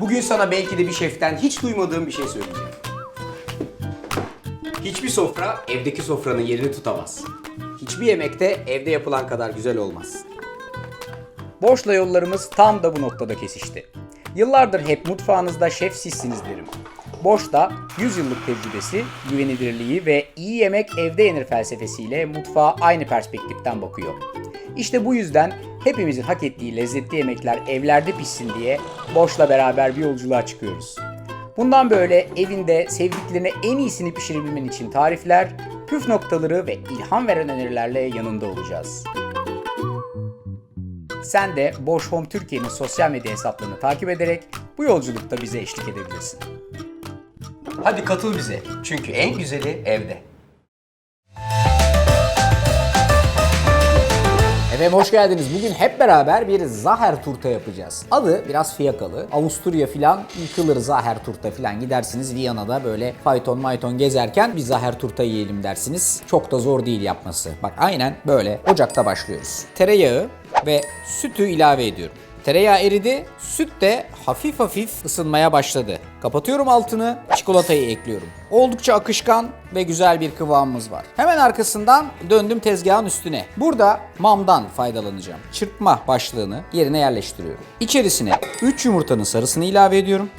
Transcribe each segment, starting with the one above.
Bugün sana belki de bir şeften hiç duymadığım bir şey söyleyeceğim. Hiçbir sofra evdeki sofranın yerini tutamaz. Hiçbir yemek de evde yapılan kadar güzel olmaz. Boşla yollarımız tam da bu noktada kesişti. Yıllardır hep mutfağınızda şef sizsiniz derim. Boş'ta 100 yıllık tecrübesi, güvenilirliği ve iyi yemek evde yenir felsefesiyle mutfağa aynı perspektiften bakıyor. İşte bu yüzden hepimizin hak ettiği lezzetli yemekler evlerde pişsin diye Boş'la beraber bir yolculuğa çıkıyoruz. Bundan böyle evinde sevdiklerine en iyisini pişirebilmen için tarifler, püf noktaları ve ilham veren önerilerle yanında olacağız. Sen de Boş Home Türkiye'nin sosyal medya hesaplarını takip ederek bu yolculukta bize eşlik edebilirsin. Hadi katıl bize. Çünkü en güzeli evde. Efendim hoş geldiniz. Bugün hep beraber bir Zaher turta yapacağız. Adı biraz fiyakalı. Avusturya filan yıkılır Zaher turta filan. Gidersiniz Viyana'da böyle fayton mayton gezerken bir Zaher turta yiyelim dersiniz. Çok da zor değil yapması. Bak aynen böyle ocakta başlıyoruz. Tereyağı ve sütü ilave ediyorum. Tereyağı eridi, süt de hafif hafif ısınmaya başladı. Kapatıyorum altını, çikolatayı ekliyorum. Oldukça akışkan ve güzel bir kıvamımız var. Hemen arkasından döndüm tezgahın üstüne. Burada mamdan faydalanacağım. Çırpma başlığını yerine yerleştiriyorum. İçerisine 3 yumurtanın sarısını ilave ediyorum.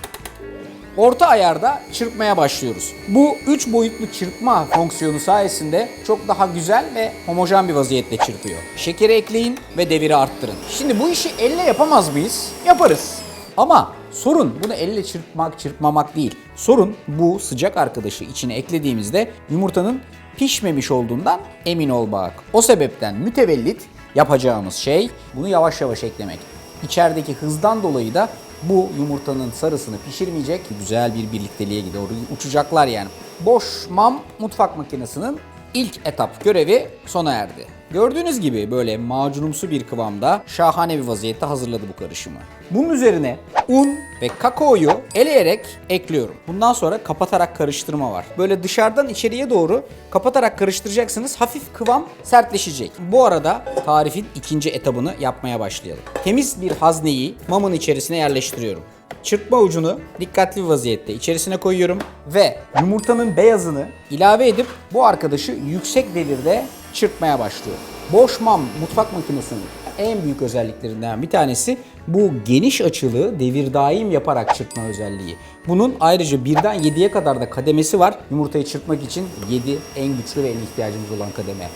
Orta ayarda çırpmaya başlıyoruz. Bu 3 boyutlu çırpma fonksiyonu sayesinde çok daha güzel ve homojen bir vaziyette çırpıyor. Şekeri ekleyin ve deviri arttırın. Şimdi bu işi elle yapamaz mıyız? Yaparız. Ama sorun bunu elle çırpmak, çırpmamak değil. Sorun bu sıcak arkadaşı içine eklediğimizde yumurtanın pişmemiş olduğundan emin olmak. O sebepten mütevellit yapacağımız şey bunu yavaş yavaş eklemek. İçerideki hızdan dolayı da bu yumurtanın sarısını pişirmeyecek güzel bir birlikteliğe doğru uçacaklar yani. Boş mam mutfak makinesinin ilk etap görevi sona erdi. Gördüğünüz gibi böyle macunumsu bir kıvamda şahane bir vaziyette hazırladı bu karışımı. Bunun üzerine un ve kakaoyu eleyerek ekliyorum. Bundan sonra kapatarak karıştırma var. Böyle dışarıdan içeriye doğru kapatarak karıştıracaksınız. Hafif kıvam sertleşecek. Bu arada tarifin ikinci etabını yapmaya başlayalım. Temiz bir hazneyi mamın içerisine yerleştiriyorum. Çırpma ucunu dikkatli bir vaziyette içerisine koyuyorum ve yumurtanın beyazını ilave edip bu arkadaşı yüksek devirde çırpmaya başlıyorum. Boş mam mutfak makinesinin en büyük özelliklerinden bir tanesi bu geniş açılı devir daim yaparak çırpma özelliği. Bunun ayrıca 1'den 7'ye kadar da kademesi var. Yumurtayı çırpmak için 7 en güçlü ve en ihtiyacımız olan kademe.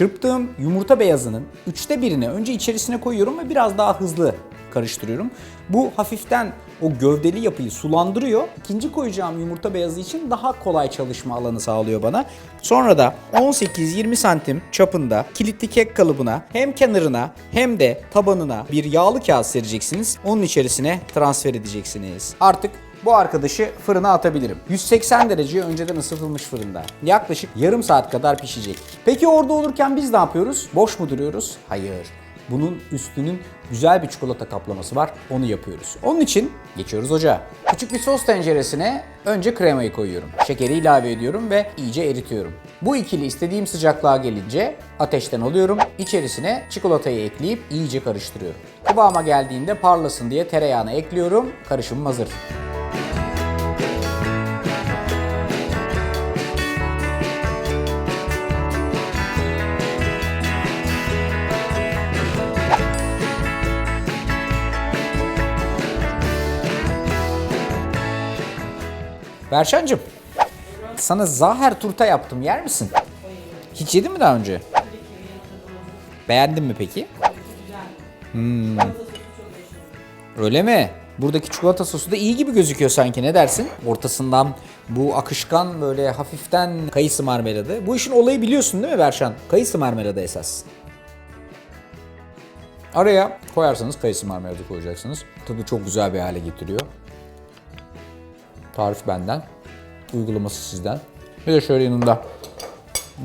Çırptığım yumurta beyazının üçte birini önce içerisine koyuyorum ve biraz daha hızlı karıştırıyorum. Bu hafiften o gövdeli yapıyı sulandırıyor. İkinci koyacağım yumurta beyazı için daha kolay çalışma alanı sağlıyor bana. Sonra da 18-20 santim çapında kilitli kek kalıbına hem kenarına hem de tabanına bir yağlı kağıt sereceksiniz. Onun içerisine transfer edeceksiniz. Artık bu arkadaşı fırına atabilirim. 180 dereceye önceden ısıtılmış fırında. Yaklaşık yarım saat kadar pişecek. Peki orada olurken biz ne yapıyoruz? Boş mu duruyoruz? Hayır. Bunun üstünün güzel bir çikolata kaplaması var. Onu yapıyoruz. Onun için geçiyoruz ocağa. Küçük bir sos tenceresine önce kremayı koyuyorum. Şekeri ilave ediyorum ve iyice eritiyorum. Bu ikili istediğim sıcaklığa gelince ateşten alıyorum. İçerisine çikolatayı ekleyip iyice karıştırıyorum. Kıvama geldiğinde parlasın diye tereyağını ekliyorum. Karışımım hazır. Berşancığım, sana zaher turta yaptım. Yer misin? Hiç yedin mi daha önce? Beğendin mi peki? Hmm. Öyle mi? Buradaki çikolata sosu da iyi gibi gözüküyor sanki. Ne dersin? Ortasından bu akışkan böyle hafiften kayısı marmeladı. Bu işin olayı biliyorsun değil mi Berşan? Kayısı marmeladı esas. Araya koyarsanız kayısı marmeladı koyacaksınız. Tadı çok güzel bir hale getiriyor. Tarif benden. Uygulaması sizden. Bir de şöyle yanında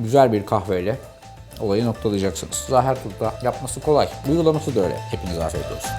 güzel bir kahveyle olayı noktalayacaksınız. Zaher Turk'ta yapması kolay. Uygulaması da öyle. Hepinize afiyet olsun.